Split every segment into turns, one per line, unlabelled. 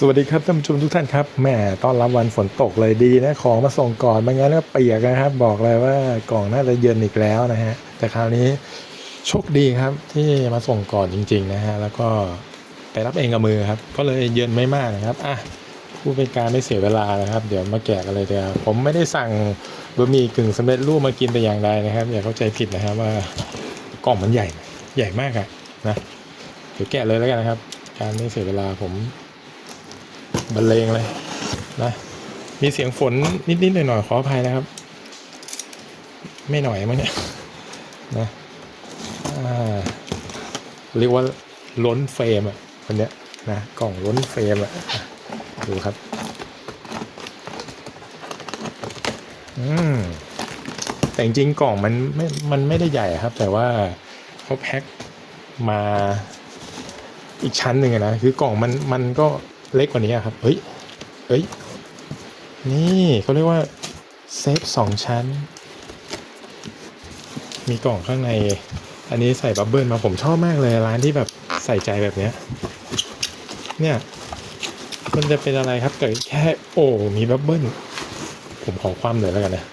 สวัสดีครับท่านผู้ชมทุกท่านครับแหม่ต้อนรับวันฝนตกเลยดีนะของมาส่งก่อนไม่งั้นก็เปียกนะครับ บอกเลยว่ากล่องน่าจะเย็นอีกแล้วนะฮะแต่คราวนี้โชคดีครับที่มาส่งก่อนจริง ๆนะฮะแล้วก็ไปรับเองกับมือครับก็เลยเย็นไม่มากนะครับอะผู้เป็นการไม่เสียเวลานะครับ เดี๋ยวมาแกะกันเลยเดี๋ยวผมไม่ได้สั่งบะหมี่กึ่งสำเร็จรูปมากินแต่อย่างใดนะครับ อย่าเข้าใจผิดนะครับว่ากล่องมันใหญ่ใหญ่มากอะนะเดี๋ยวแกะเลยแล้วกันนะครับ การไม่เสียเวลาผม บรรเลงเลยนะมีเสียงฝนนิดๆหน่อยๆขออภัยนะครับ ไม่หน่อยมั้งเนี่ยนะเรียกว่าล้นเฟรมอะวันเนี้ยนะกล่องล้นเฟรมอะดูครับอืมแต่จริงๆกล่องมันไม่มันไม่ได้ใหญ่ครับ แต่ว่าเขาแพ็คมาอีกชั้นหนึ่งนะคือกล่องมันมันก็ เล็กกว่านี้ครับ เฮ้ย เฮ้ย นี่เขาเรียกว่าเซฟสองชั้น มีกล่องข้างใน อันนี้ใส่บับเบิลมาผมชอบมากเลยร้านที่แบบใส่ใจแบบเนี้ย เนี่ย มันจะเป็นอะไรครับเกิดแค่โอ้ มีบับเบิลผมขอความเลยแล้วกันนะ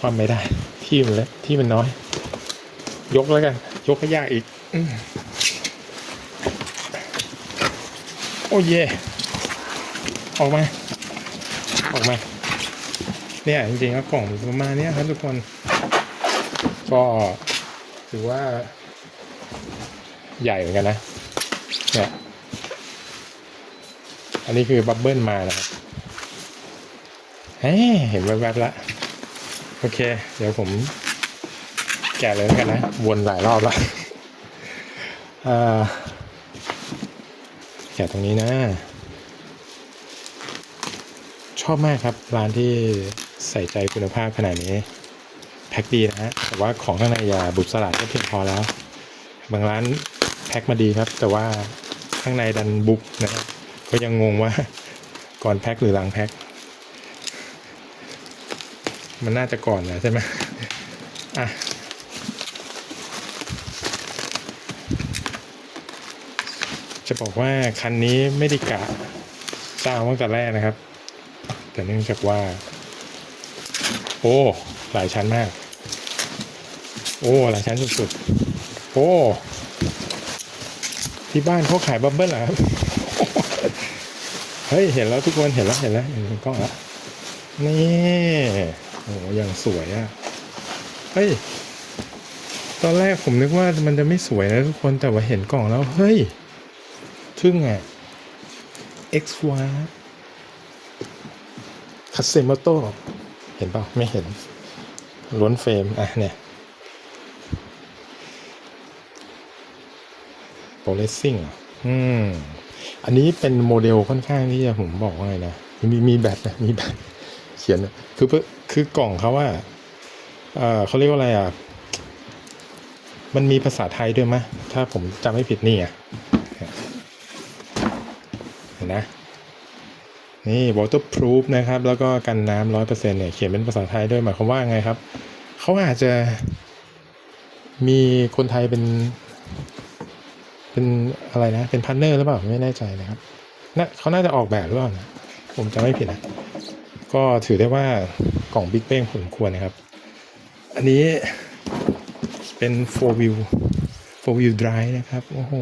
ความไม่ได้ ที่มันเล็กที่มันน้อย ยกแล้วกัน ยกก็ยากอีกอืม โอ้เยออกมา ออกมา เนี่ยจริงๆแล้วกล่องประมาณเนี้ยครับทุกคน ก็ถือว่า ใหญ่เหมือนกันนะ เนี่ย อันนี้คือบับเบิลมานะครับเฮ้ยเห็นแวบๆแล้วโอเค เดี๋ยวผมแกะเลยแล้วกันนะ วนหลายรอบล้วอ่า แกะตรงนี้นะ ชอบมากครับร้านที่ใส่ใจคุณภาพขนาดนี้ แพ็คดีนะฮะแต่ว่าของข้างในอย่าบุบสลัดก็เพียงพอแล้ว บางร้านแพ็คมาดีครับ แต่ว่าข้างในดันบุบนะครับก็ยังงงว่าก่อนแพ็คหรือหลังแพ็คมันน่าจะก่อนนะใช่ไหมอะ จะบอกว่าคันนี้ไม่ได้กะจะเอาตั้งแต่แรกนะครับ แต่เนื่องจากว่า โอ้หลายชั้นมาก โอ้หลายชั้นสุดๆโอ้ที่บ้านเขาขายบับเบิ้ลเหรอครับเฮ้ยเห็นแล้วทุกคนเห็นแล้วเห็นแล้วเห็นกล้องแล้วนี่โอ้ยังสวยอะเฮ้ยตอนแรกผมนึกว่ามันจะไม่สวยนะทุกคนแต่ว่าเห็นกล่องแล้วเฮ้ย ทึ่งอะ X Y คัตเซมโตเห็นเปล่าไม่เห็น ล้วนเฟรม อะ เนี่ยโปรเลสซิ่งอืม อันนี้เป็นโมเดลค่อนข้างที่จะผมบอกว่าไงนะ มีมีแบตนะ มีแบตเขียนนะคือเพื่อคือกล่องเขาว่าเอ่อเขาเรียกว่าอะไรอะ มันมีภาษาไทยด้วยมะ ถ้าผมจำไม่ผิดนี่อะ นะนี่ waterproof นะครับ แล้วก็กันน้ำร้อยเปอร์เซ็นต์เนี่ย เขียนเป็นภาษาไทยด้วยหมายความว่าไงครับ เขาอาจจะมีคนไทยเป็น เป็นอะไรนะ เป็นพาร์เนอร์หรือเปล่า ไม่แน่ใจนะครับนะเขาน่าจะออกแบบหรือเปล่านะผมจำไม่ผิดนะ ก็ถือได้ว่ากล่องบิ๊กเป้งผลควรนะครับ อันนี้เป็น four wheel four wheel drive นะครับ โอ้โห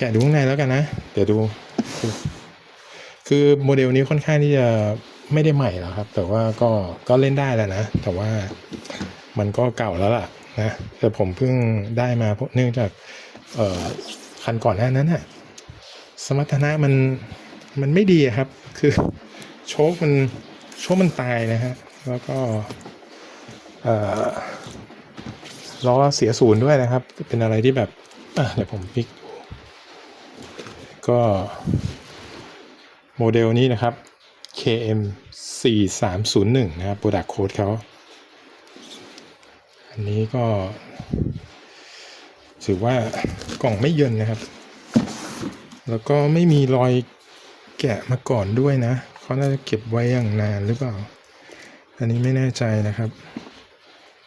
แกะดูข้างในแล้วกันนะ เดี๋ยวดู คือโมเดลนี้ค่อนข้างที่จะไม่ได้ใหม่แล้วครับ แต่ว่าก็ก็เล่นได้แล้วนะ แต่ว่ามันก็เก่าแล้วล่ะนะแต่ผมเพิ่งได้มาเนื่องจากเออคันก่อนหน้านั้นอะสมรรถนะมันมันไม่ดีครับ คือโชคมันโชคมันตายนะฮะ แล้วก็เออล้อเสียศูนย์ด้วยนะครับ เป็นอะไรที่แบบเดี๋ยวผมพลิก ก็โมเดลนี้นะครับ KM 4 3 0 1นะครับ Product Code เขา อันนี้ก็ ถือว่ากล่องไม่เยินนะครับ แล้วก็ไม่มีรอยแกะมาก่อนด้วยนะ เขาน่าจะเก็บไว้อย่างนานหรือเปล่า อันนี้ไม่แน่ใจนะครับ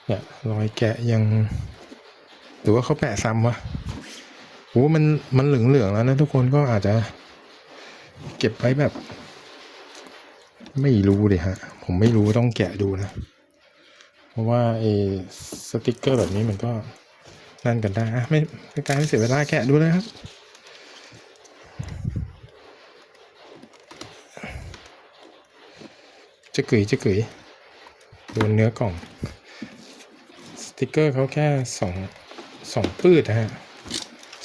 เนี่ยรอยแกะยัง หรือว่าเขาแปะซ้ำวะ โอ้มันมันเหลืองเหลืองแล้วนะทุกคนก็อาจจะเก็บไว้แบบ ไม่รู้เลยฮะ ผมไม่รู้ต้องแกะดูนะ เพราะว่าไอ้สติกเกอร์แบบนี้มันก็นั่นกันได้อะไม่การไม่เสียเวลาแกะดูเลยครับจะกึ๋ยจะกึ๋ยโดนเนื้อกล่อง สติกเกอร์เขาแค่สองสองปื้ดนะฮะ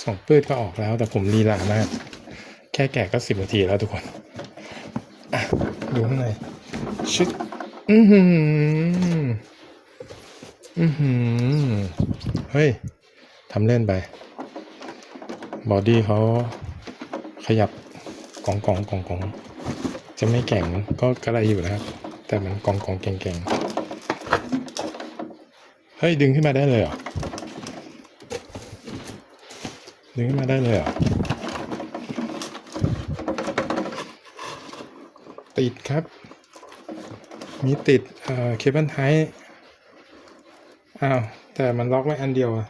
สองปืดก็ออกแล้ว แต่ผมลีลามาก แค่แกะก็สิบนาทีแล้วทุกคนอะดูข้างในชึดอือหืออือหือเฮ้ยทำเล่นไป บอดี้เขาขยับกองกองกองกองจะไม่แก่งก็กระไรอยู่นะครับ แต่มันกองกองแก่งแก่งเฮ้ย ดึงขึ้นมาได้เลยเหรอ ดึงขึ้นมาได้เลยเหรอ ติดครับ มีติดเอ่อเคเบิลไทอ้าว แต่มันล็อกไว้อันเดียวอะ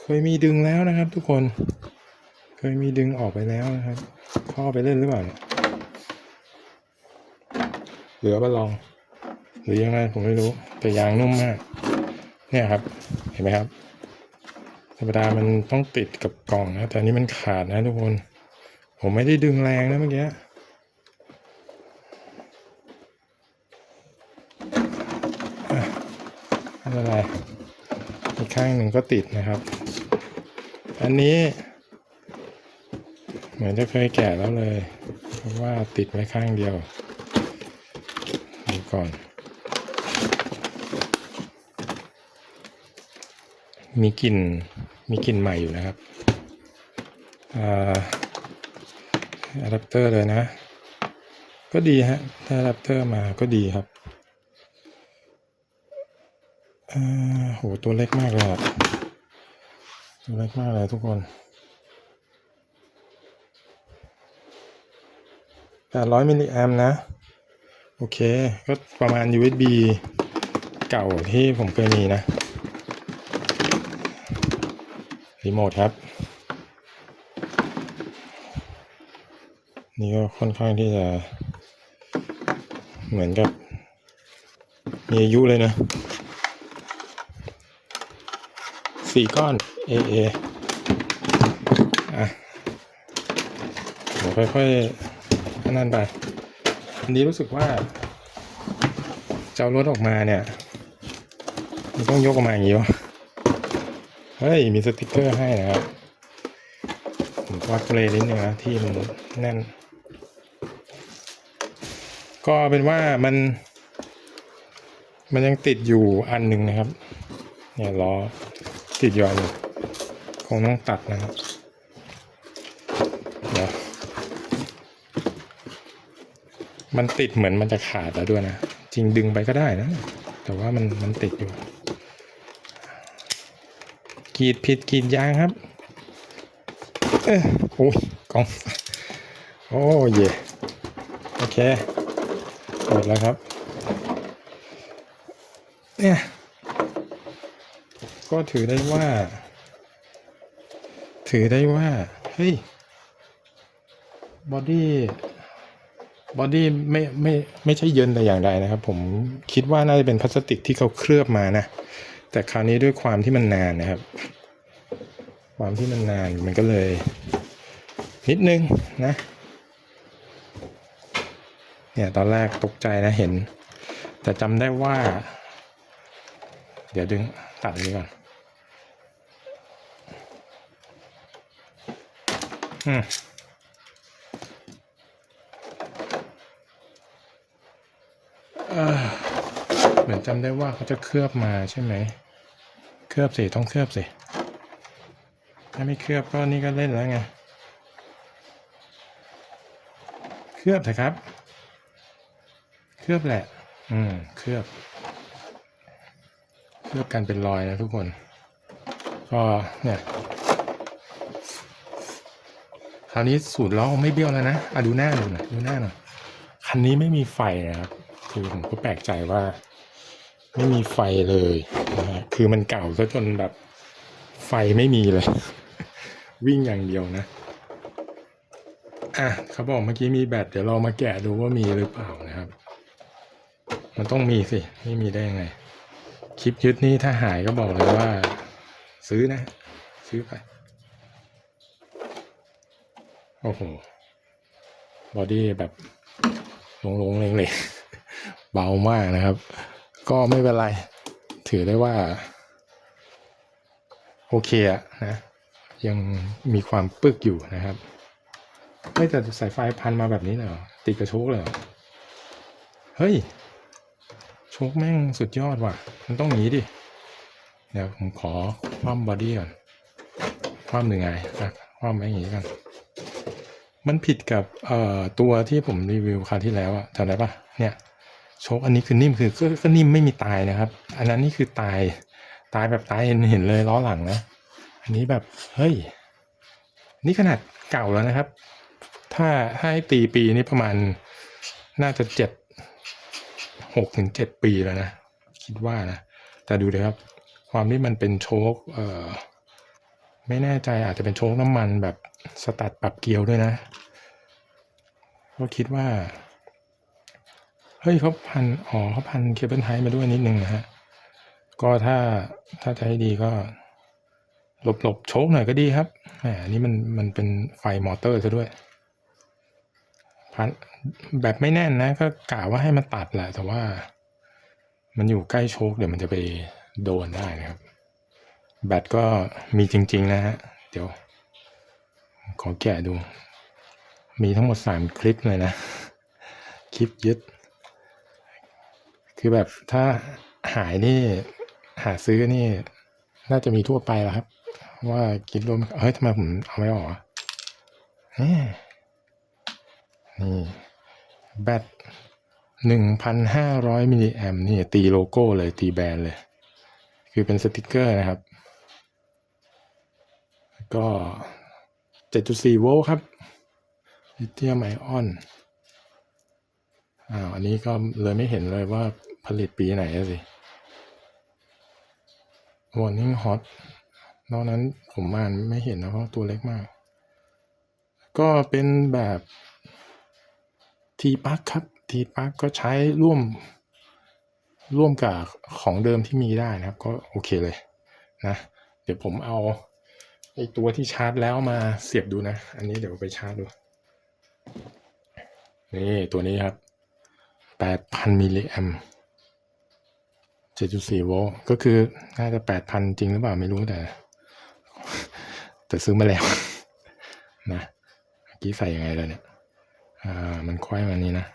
เคยมีดึงแล้วนะครับทุกคน เคยมีดึงออกไปแล้วนะครับเข้อไปเล่นหรือเปล่าเนี่ยเหลือมาลอง หรือยังไงผมไม่รู้ แต่ยางนุ่มมาก เนี่ยครับ เห็นไหมครับธรรมดามันต้องติดกับกล่องนะ แต่อันนี้มันขาดนะทุกคน ผมไม่ได้ดึงแรงนะเมื่อกี้อะไม่เป็นไรอีกข้างหนึ่งก็ติดนะครับ อันนี้ เหมือนจะเคยแกะแล้วเลย เพราะว่าติดไว้ข้างเดียวดูก่อน มีกลิ่นมีกลิ่นใหม่อยู่นะครับอะแดปเตอร์เลยนะ ก็ดีฮะ ถ้าอะแดปเตอร์มาก็ดีครับอ่าโหตัวเล็กมากเลยตัวเล็กมากเลยทุกคน800มิลลิแอมนะ โอเค ก็ประมาณ USB เก่าที่ผมเคยมีนะ รีโมทครับ นี่ก็ค่อนข้างที่จะ เหมือนกับ มีอายุเลยนะสี่ก้อน AA อะเดี๋ยค่อยๆนนั้นไป อันนี้รู้สึกว่าจะเอารถออกมาเนี่ย มันต้องยกออกมาอย่างนี้วะ ฮ้ย มีสติกเกอร์ให้นะครับผมวัดเกรดนิดนึงนะที่มันแน่น ก็เป็นว่ามัน มันยังติดอยู่อันหนึ่งนะครับ เนี่ยล้อติดอยู่อันคงต้องตัดนะครับเดี๋ยวมันติดเหมือนมันจะขาดแล้วด้วยนะ จริงดึงไปก็ได้นะ แต่ว่ามันมันติดอยู่ กีดผิดกีดยางครับ เออโอ้ยกล้อง โอ้เย่โอเคหมดแล้วครับ เนี่ย ก็ถือได้ว่า ถือได้ว่า เฮ้ย บอดี้ บอดี้ไม่ไม่ไม่ใช่เยินแต่อย่างใดนะครับ ผมคิดว่าน่าจะเป็นพลาสติกที่เขาเคลือบมานะ แต่คราวนี้ด้วยความที่มันนานนะครับ ความที่มันนานมันก็เลย นิดนึงนะ เนี่ยตอนแรกตกใจนะเห็น แต่จำได้ว่า เดี๋ยวดึงตัดนนี้ก่อนอืมอ่อ เหมือนจำได้ว่าเขาจะเคลือบมาใช่ไหม เคลือบสิ ต้องเคลือบสิ ถ้าไม่เคลือบก็นี่ก็เล่นแล้วไง เคลือบเถอะครับ เคลือบแหละ อืม เคลือบ เคลือบกันเป็นรอยนะทุกคน ก็เนี่ยคราวนี้สูตรล้อไม่เบี้ยวแล้วนะอะดูหน้าหน่อยดูหน้าหน่อยคันนี้ไม่มีไฟนะครับคือผมก็แปลกใจว่า ไม่มีไฟเลยนะฮะคือมันเก่าซะจนแบบไฟไม่มีเลย วิ่งอย่างเดียวนะ อะเขาบอกเมื่อกี้มีแบตเดี๋ยวเรามาแกะดูว่ามีหรือเปล่านะครับ มันต้องมีสิ ไม่มีได้ยังไง คลิปยึดนี่ถ้าหายก็บอกเลยว่า ซื้อนะ ซื้อไป โอ้โห บอดี้แบบลงๆเลงๆเบามากนะครับ ก็ไม่เป็นไร ถือได้ว่า โอเคอะนะ ยังมีความปึกอยู่นะครับไม่แต่สายไฟพันมาแบบนี้เลยเหรอติดกระโชกเลยเหรอเฮ้ย โชคแม่งสุดยอดว่ะ มันต้องหนีดิ เดี๋ยวผมขอคว่ำบอดี้ก่อนคว่ำหนึ่งไงอะคว่ำไว้อย่างนี้กัน มันผิดกับเอ่อตัวที่ผมรีวิวคราวที่แล้วอะจำได้ปะเนี่ย โชคอันนี้คือนิ่มคือก็ก็นิ่มไม่มีตายนะครับ อันนั้นนี่คือตายตายแบบตายเห็นเห็นเลยล้อหลังนะ อันนี้แบบเฮ้ย นี่ขนาดเก่าแล้วนะครับถ้าถ้าให้ตีปีนี่ประมาณน่าจะเจ็ดหกถึงเจ็ดปีแล้วนะคิดว่านะแต่ดูเลยครับ ความที่มันเป็นโชคเอ่อไม่แน่ใจอาจจะเป็นโชคน้ำมันแบบสตัดปรับเกียวด้วยนะ ก็คิดว่า เฮ้ยเขาพันอ๋อเขาพันเคเบิลไทมาด้วยนิดนึงนะฮะ ก็ถ้าถ้าจะให้ดีก็ หลบหลบโชคหน่อยก็ดีครับแหมอันนี้มันมันเป็นไฟมอเตอร์ซะด้วยพันแบบไม่แน่นนะก็กะว่าให้มันตัดแหละ แต่ว่า มันอยู่ใกล้โชคเดี๋ยวมันจะไปโดนได้นะครับ แบตก็มีจริง ๆ นะฮะ เดี๋ยว ขอแกะดู มีทั้งหมดสามคลิปเลยนะ คลิปยึด คือแบบถ้าหายนี่หาซื้อนี่ น่าจะมีทั่วไปแล้วครับ ว่าคิดรวมเฮ้ยทำไมผมเอาไม่ออกอะนี่แบตหนึ่งพันห้าร้อยมิลลิแอมนี่ตีโลโก้เลยตีแบรนด์เลย คือเป็นสติกเกอร์นะครับ ก็7.4โวลต์ครับลิเธียมไอออน อ้าวอันนี้ก็เลยไม่เห็นเลยว่าผลิตปีไหนสิ Warning Hot นอกนั้นผมอ่านไม่เห็นนะเพราะตัวเล็กมาก ก็เป็นแบบทีปักครับทีปักก็ใช้ร่วมร่วมกับของเดิมที่มีได้นะครับ ก็โอเคเลยนะ เดี๋ยวผมเอาไอตัวที่ชาร์จแล้วมาเสียบดูนะ อันนี้เดี๋ยวไปชาร์จดู นี่ตัวนี้ครับ 8,000 มิลลิแอม7.4 โวลต์ก็คือน่าจะ 8,000 จริงหรือเปล่าไม่รู้แต่ แต่ซื้อมาแล้ว นะเมื่อกี้ใส่ยังไงเลยเนี่ยอ่ามันควายมานี้นะ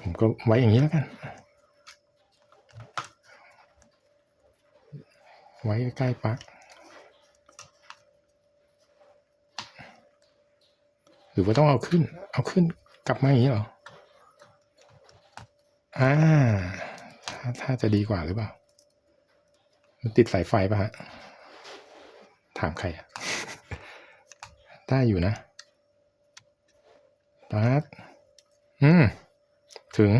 ผมก็ไว้อย่างนี้แล้วกัน ไว้ใกล้ปลั๊กหรือว่าต้องเอาขึ้น เอาขึ้นกลับมาอย่างนี้เหรอ อ่าถ้าถ้าจะดีกว่าหรือเปล่า มันติดสายไฟป่ะฮะ ถามใครอะได้อยู่นะปั๊บอืม ถึง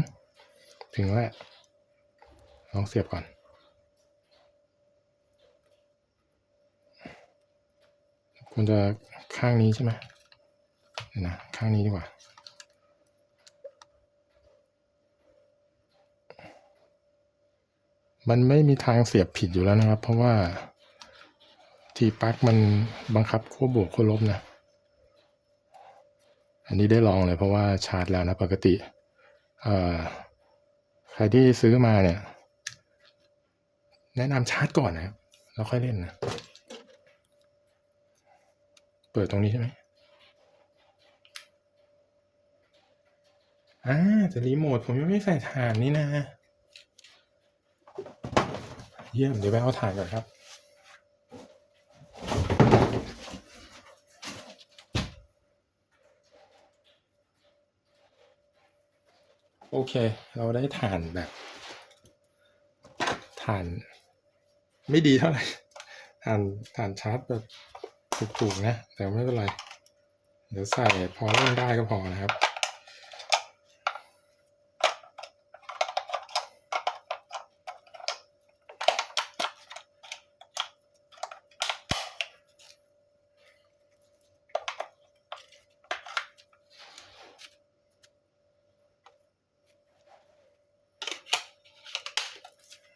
ถึงแล้วลองเสียบก่อนคุณจะข้างนี้ใช่ไหมเดี๋ยวนะ ข้างนี้ดีกว่า มันไม่มีทางเสียบผิดอยู่แล้วนะครับ เพราะว่าที่ปลั๊กมันบังคับขั้วบวกขั้วลบนะ อันนี้ได้ลองเลยเพราะว่าชาร์จแล้วนะปกติใครที่ซื้อมาเนี่ย แนะนำชาร์จก่อนนะครับแล้วค่อยเล่นนะ เปิดตรงนี้ใช่ไหมอ่าแต่รีโมทผมยังไม่ใส่ถ่านนี่นะ เยี่ยมเดี๋ยวไปเอาถ่านก่อนครับโอเค เราได้ถ่านแบบถ่าน ไม่ดีเท่าไหร่ถ่านถ่านชาร์จแบบถูกๆนะ แต่ไม่เป็นไร เดี๋ยวใส่พอเล่นได้ก็พอนะครับ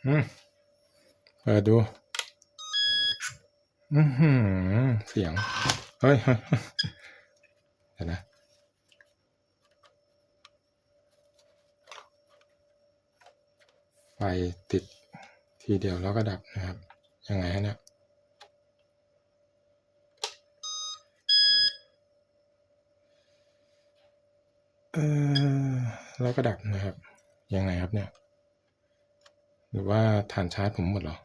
อืมเปิดดู อือหือเสียงเฮ้ยเฮ้ยเฮ้ยเดี๋ยวนะไฟติดทีเดียวแล้วก็ดับนะครับ ยังไงฮะเนี่ยเออแล้วก็ดับนะครับ ยังไงครับเนี่ย หรือว่าฐานชาร์จผมหมดหรอ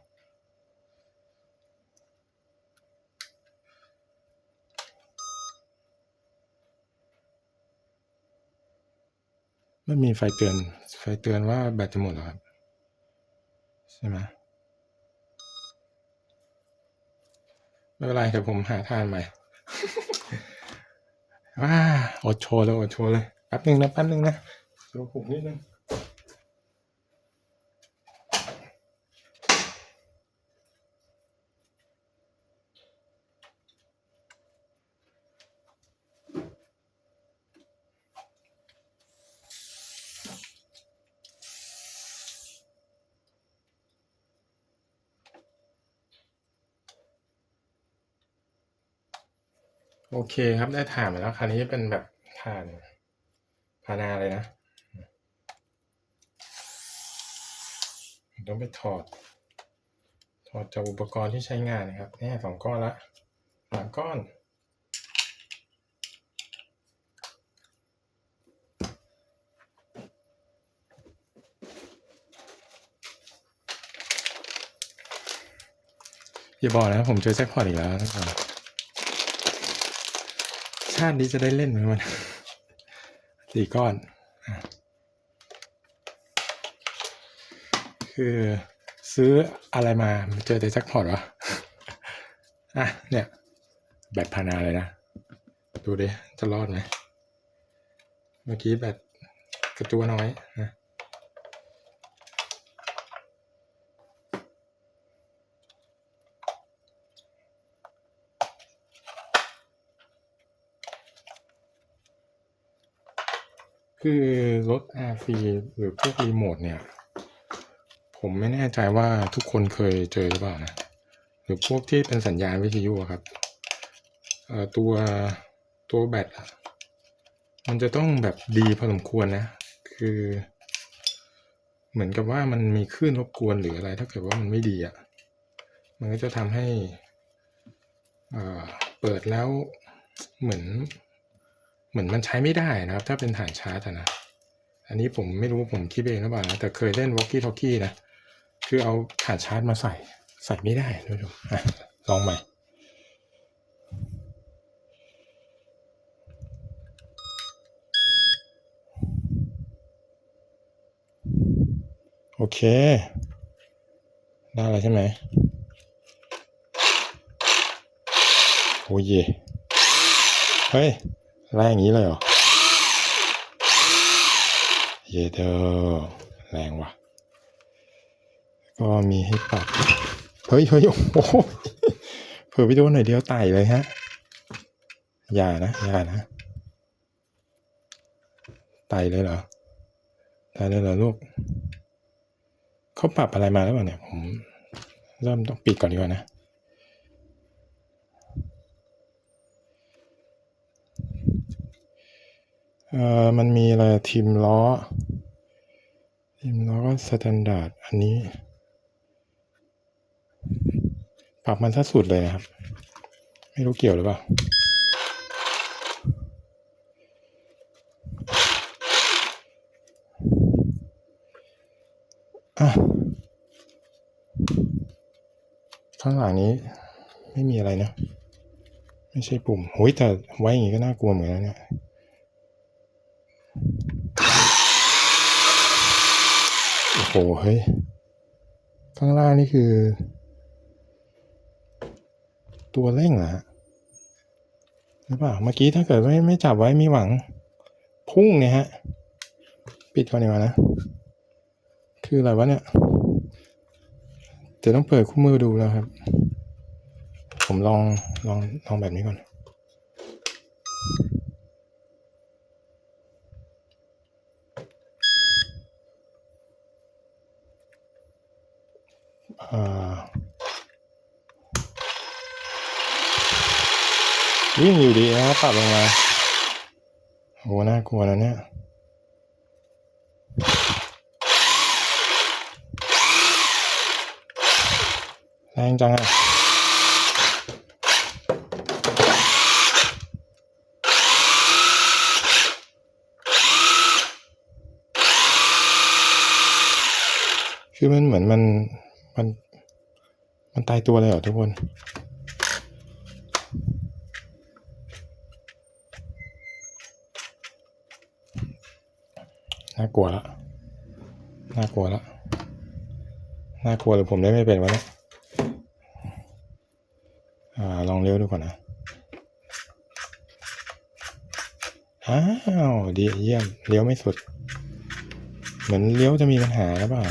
ไม่มีไฟเตือน ไฟเตือนว่าแบตจะหมดแล้วครับ ใช่ไหมไม่เป็นไรเดี๋ยวผมหาทานใหม่ ว้าอดโชว์เลยอดโชว์เลย แป๊บหนึ่งนะ แป๊บหนึ่งนะดูผมนิดนึง เคครับได้ถ่านมาแล้วคราวนี้เป็นแบบถ่านพานาเลยนะ ต้องไปถอด ถอดจากอุปกรณ์ที่ใช้งานนะครับนี่สองก้อนละสามก้อนอย่าบอกนะผมเจอแจ็คพอตอีกแล้วทุกคน ชาตินี้จะได้เล่นไหมมันสี่ก้อน คือซื้ออะไรมาเจอแต่แจ็คพอตวะอะเนี่ยแบตพานาเลยนะ ดูดิ จะรอดไหม เมื่อกี้แบตกระตัวน้อยนะ คือรถ RC หรือพวกรีโมทเนี่ย ผมไม่แน่ใจว่าทุกคนเคยเจอหรือเปล่านะ หรือพวกที่เป็นสัญญาณวิทยุครับเอ่อตัวตัวแบตมันจะต้องแบบดีพอสมควรนะ คือ เหมือนกับว่ามันมีคลื่นรบกวนหรืออะไร ถ้าเกิดว่ามันไม่ดีอะมันก็จะทำให้เอ่อเปิดแล้วเหมือน เหมือนมันใช้ไม่ได้นะครับ ถ้าเป็นฐานชาร์จนะอันนี้ผมไม่รู้ผมคิดเองหรือเปล่านะแต่เคยเล่นวอ l กี้ท a l กี้นะคือเอาฐานชาร์จมาใส่ ใส่ไม่ได้ท่านผู้ชมลองใหม่โอเค ได้แล้วใช่ไหมโอ้ยเฮ้ย แรงอย่างนี้เลยเหรอ เยเดอร์แรงว่ะ ก็มีให้ปรับ เฮ้ยเฮ้ยโอ้โหเผื่อไปโดนหน่อยเดียวไต่เลยฮะ อย่านะ อย่านะ ไต่เลยเหรอ ไต่เลยเหรอลูก เขาปรับอะไรมาแล้วเปล่าเนี่ย ผม เริ่มต้องปิดก่อนดีกว่านะ เอ่อมันมีอะไรทีมล้อทีมล้อก็สแตนดาร์ดอันนี้ ปรับมันซะสุดเลยนะครับ ไม่รู้เกี่ยวหรือเปล่าอะข้างหลังนี้ไม่มีอะไรนะ ไม่ใช่ปุ่มโอ้ยแต่ไว้อย่างงี้ก็น่ากลัวเหมือนกันเนี่ย โอ้โหเฮ้ย ข้างล่างนี่คือ ตัวเร่งเหรอฮะหรือเปล่า เมื่อกี้ถ้าเกิดไม่ไม่จับไว้มีหวัง พุ่งเนี่ยฮะ ปิดก่อนดีกว่านะ คืออะไรวะเนี่ยเดี๋ยวต้องเปิดคู่มือดูแล้วครับ ผมลองลองลองแบบนี้ก่อน วิ่งอยู่ดีนะครับปรับลงมาโหน่ากลัวนะเนี่ยแรงจังอะคือมันเหมือนมันมัน มันตายตัวเลยเหรอทุกคนน่ากลัวละน่ากลัวละน่ากลัวหรือผมได้ไม่เป็นวะเนี่ยอ่าลองเลี้ยวดูก่อนนะอ้าวดีเยี่ยมเลี้ยวไม่สุด เหมือนเลี้ยวจะมีปัญหาหรือเปล่า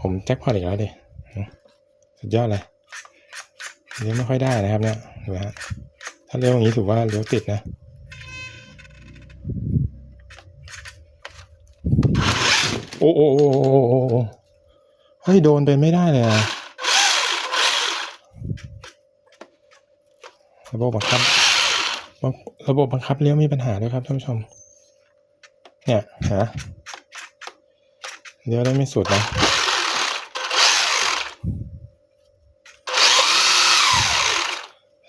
ผมแจ็คพอตอีกแล้วดิ สุดยอดเลยเลี้ยวไม่ค่อยได้นะครับเนี่ยดูฮะถ้าเลี้ยวอย่างนี้ถือว่าเลี้ยวติดนะโอ้โอ้โอ้เฮ้ยโดนเป็นไม่ได้เลยอะระบบบังคับ ระบบบังคับเลี้ยวมีปัญหาด้วยครับท่านผู้ชม เนี่ยฮะเลี้ยวได้ไม่สุดนะ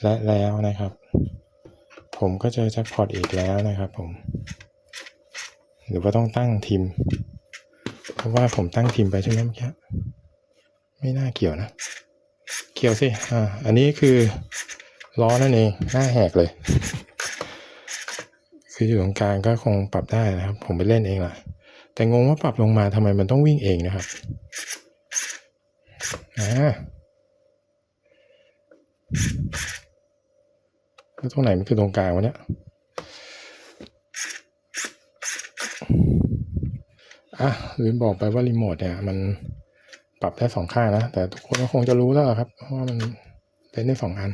และแล้วนะครับ ผมก็เจอแจ็คพอตอีกแล้วนะครับผม หรือว่าต้องตั้งทีม เพราะว่าผมตั้งทีมไปใช่ไหมเมื่อกี้ไม่น่าเกี่ยวนะ เกี่ยวสิ อ่า อันนี้คือล้อนั่นเอง หน้าแหกเลย คืออยู่ตรงกลางก็คงปรับได้นะครับ ผมไปเล่นเองล่ะ แต่งงว่าปรับลงมาทำไมมันต้องวิ่งเองนะครับ อ่า แล้วตรงไหนมันคือตรงกลางวะเนี่ยอะลืมบอกไปว่ารีโมทเนี่ย มันปรับได้สองข้างนะ แต่ทุกคนก็คงจะรู้แล้วครับเพราะว่ามันเล่นได้สองอัน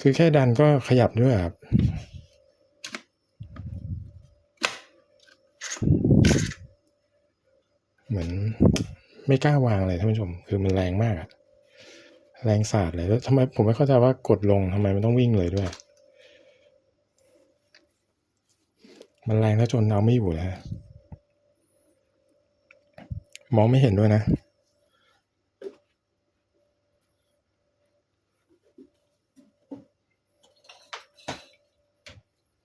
คือแค่ดันก็ขยับด้วยครับเหมือนไม่กล้าวางเลยท่านผู้ชม คือมันแรงมากอะ แรงสาดเลยแล้วทำไมผมไม่เข้าใจว่ากดลงทำไมมันต้องวิ่งเลยด้วย มันแรงแล้วจนเอาไม่อยู่แล้วมองไม่เห็นด้วยนะ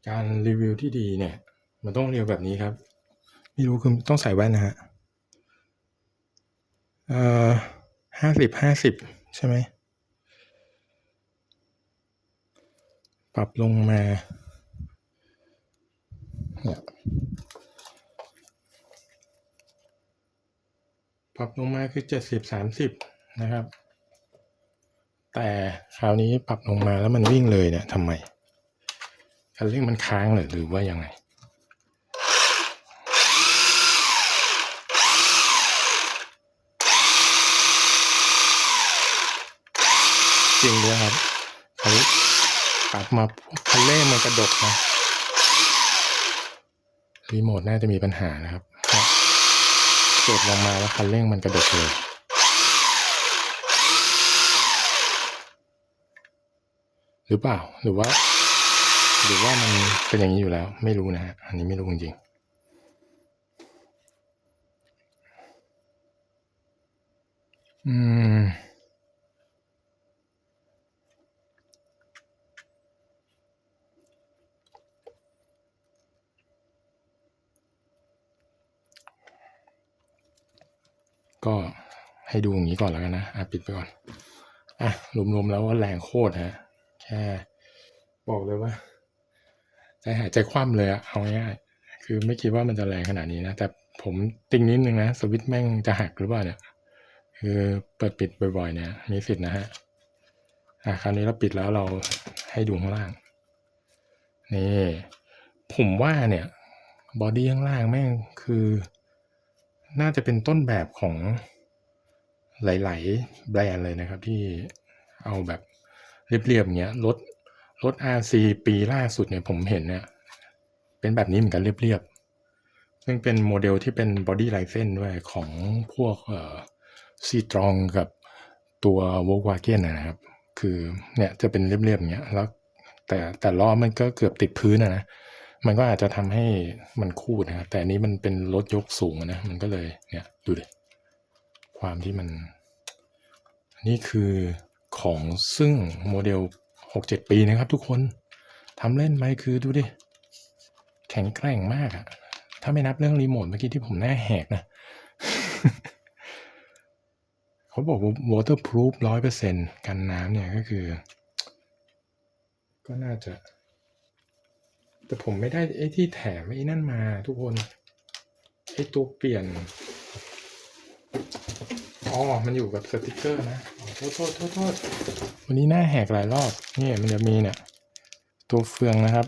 การรีวิวที่ดีเนี่ย มันต้องเรียวแบบนี้ครับ ไม่รู้คือต้องใส่แว่นนะฮะเอ่อห้าสิบห้าสิบ ใช่ไหม ปรับลงมาเนี่ยปรับลงมาคือเจ็ดสิบสามสิบนะครับ แต่คราวนี้ปรับลงมาแล้วมันวิ่งเลยเนี่ยทำไมคันเร่งมันค้างหรือหรือว่ายังไง ริงด้วยครับคันนี้ปรับมาคันเร่งมันกระดกนะรีโมทน่าจะมีปัญหานะครับกดลงมาแล้วคันเร่งมันกระดกเลยหรือเปล่าหรือว่า หรือว่ามันเป็นอย่างนี้อยู่แล้ว ไม่รู้นะฮะอันนี้ไม่รู้จริงๆอืม ก็ ให้ดูอย่างนี้ก่อนแล้วกันนะอะปิดไปก่อน อะรวมๆแล้วว่าแรงโคตรฮะแค่บอกเลยว่าใจหายใจคว่ำเลยอะเอาง่ายๆคือไม่คิดว่ามันจะแรงขนาดนี้นะ แต่ผมติงนิดนึงนะสวิตแม่งจะหักหรือเปล่าเนี่ยคือเปิดปิดบ่อยๆเนี่ยมีสิทธิ์นะฮะอะคราวนี้เราปิดแล้วเราให้ดูข้างล่างนี่ผมว่าเนี่ยบอดี้ข้างล่างแม่งคือ น่าจะเป็นต้นแบบของ หลาย ๆ แบรนด์เลยนะครับที่เอาแบบเรียบๆเงี้ยรถรถ RC ปีล่าสุดเนี่ยผมเห็นเนี่ยเป็นแบบนี้เหมือนกันเรียบๆ ซึ่งเป็นโมเดลที่เป็นบอดี้ไลเซนด้วยของพวกเอ่อซีตรองกับตัว v o l k s w a g e n นะครับ คือเนี่ยจะเป็นเรียบๆเงี้ยแล้วแต่แต่ล้อมันก็เกือบติดพื้นอะนะมันก็อาจจะทำให้มันคูดนะครับแต่นี้มันเป็นรถยกสูงนะ มันก็เลยเนี่ยดูดิ ความที่มันนี่คือของซึ่งโมเดล 6-7 ปีนะครับทุกคนทำเล่นไหมคือดูดิ แข็งแกร่งมากอะถ้าไม่นับเรื่องรีโมทเมื่อกี้ที่ผมหน้าแหกนะ เขาบอกว่า waterproof ร้อยเปอร์เซ็นกันน้ำเนี่ยก็คือ ก็น่าจะ แต่ผมไม่ได้ไอ้ที่แถมไอ้นั่นมาทุกคน ไอ้ตัวเปลี่ยน อ๋อ มันอยู่กับสติกเกอร์นะโทษโทษโทษโทษวันนี้หน้าแหกหลายรอบ นี่มันจะมีเนี่ย ตัวเฟืองนะครับ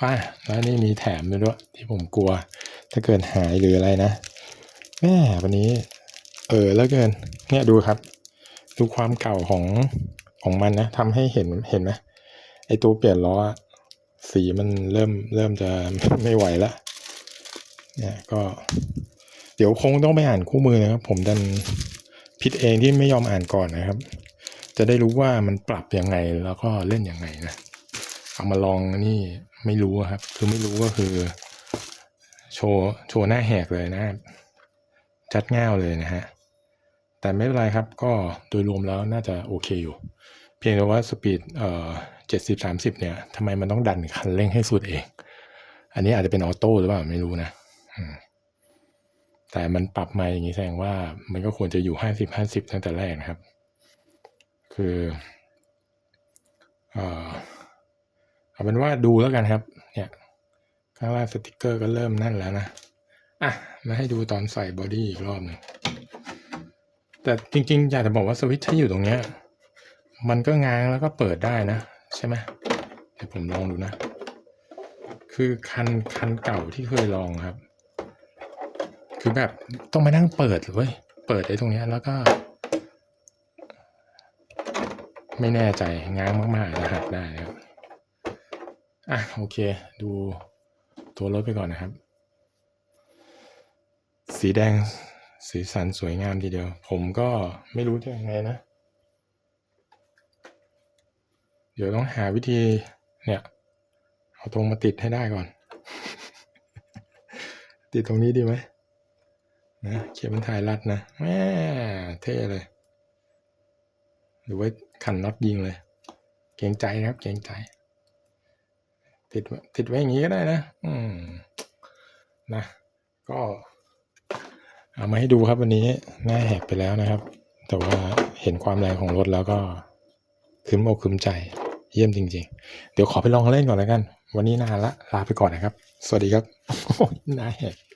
ว่าแล้วนี่มีแถมด้วยที่ผมกลัว ถ้าเกิดหายหรืออะไรนะแม่วันนี้ เออแล้วเกิน เนี่ยดูครับ ดูความเก่าของของมันนะทำให้เห็นเห็นไหมไอตัวเปลี่ยนล้อสีมันเริ่มเริ่มจะไม่ไหวละเนี่ยก็ เดี๋ยวคงต้องไปอ่านคู่มือนะครับ ผมดันผิดเองที่ไม่ยอมอ่านก่อนนะครับ จะได้รู้ว่ามันปรับยังไงแล้วก็เล่นยังไงนะเอามาลองนี่ไม่รู้ครับ คือไม่รู้ก็คือ โชว์โชว์หน้าแหกเลยนะจัดง่าวเลยนะฮะแต่ไม่เป็นไรครับ ก็โดยรวมแล้วน่าจะโอเคอยู่ เพียงแต่ว่าสปีดเอ่อเจ็ดสิบสามสิบเนี่ยทำไมมันต้องดันคันเร่งให้สุดเอง อันนี้อาจจะเป็นออโต้หรือเปล่าไม่รู้นะอืม แต่มันปรับมาอย่างนี้แสดงว่ามันก็ควรจะอยู่ห้าสิบห้าสิบตั้งแต่แรกนะครับ คือเอ่อเอาเป็นว่าดูแล้วกันครับ เนี่ยข้างล่างสติกเกอร์ก็เริ่มนั่นแล้วนะ อะ มาให้ดูตอนใส่บอดี้อีกรอบหนึ่งแต่จริงๆ อยากจะบอกว่าสวิตช์ที่อยู่ตรงเนี้ย มันก็ง้างแล้วก็เปิดได้นะ ใช่ไหมเดี๋ยวผมลองดูนะ คือคันคันเก่าที่เคยลองครับ คือแบบต้องมานั่งเปิดเว้ยเปิดไอ้ตรงเนี้ยแล้วก็ ไม่แน่ใจง้างมากๆจะหักได้นะครับอะโอเค ดูตัวรถไปก่อนนะครับ สีแดงสีสันสวยงามทีเดียว ผมก็ไม่รู้จะยังไงนะ เดี๋ยวต้องหาวิธีเนี่ยเอาตรงมาติดให้ได้ก่อน ติดตรงนี้ดีไหม นะเข็มถ่ายรัดนะแม่เท่เลย หรือว่าขันน็อตยิงเลย เกรงใจนะครับ เกรงใจ ติดไว้ติดไว้อย่างนี้ก็ได้นะ อืมนะ ก็เอามาให้ดูครับวันนี้หน้าแหกไปแล้วนะครับ แต่ว่าเห็นความแรงของรถแล้วก็คืมอกคืมใจ เยี่ยมจริง ๆ เดี๋ยวขอไปลองเล่นก่อนแล้วกัน วันนี้นานละลาไปก่อนนะครับ สวัสดีครับหน้าแหก